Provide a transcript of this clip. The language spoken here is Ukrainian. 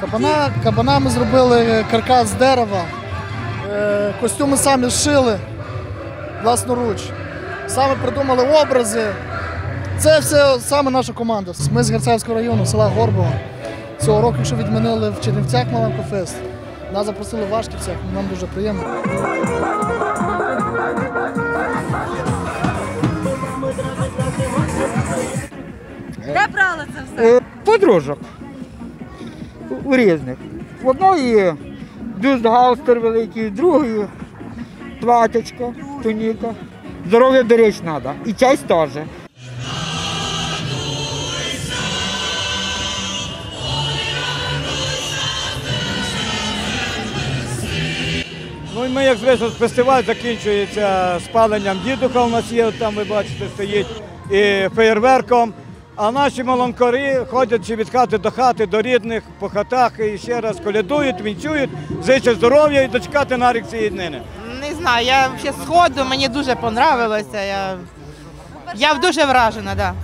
Кабана, кабана ми зробили каркас з дерева, е, костюми самі шили власноруч. Саме придумали образи. Це все саме наша команда. Ми з Герцевського району, села Горбова. Цього року, що відмінили в Чернівцях Маленко Фест. Нас запросили в Вашківцях, нам дуже приємно. Де брали це все? Е, Подружок. У різних. В одної бюстгальтер великий, в другої платячка, туніка. Здоров'я беречь треба. І честь теж. Ну і ми, як звісно, фестиваль закінчується спаленням дідуха. У нас є, там ви бачите, стоїть і феєрверком. А наші малонкори ходять від хати до хати, до рідних по хатах і ще раз колядують, вінчують, зичать здоров'я і дочекати на рік цієї днини. Не знаю, я ще сходу, мені дуже понравилося. Я, я дуже вражена, да.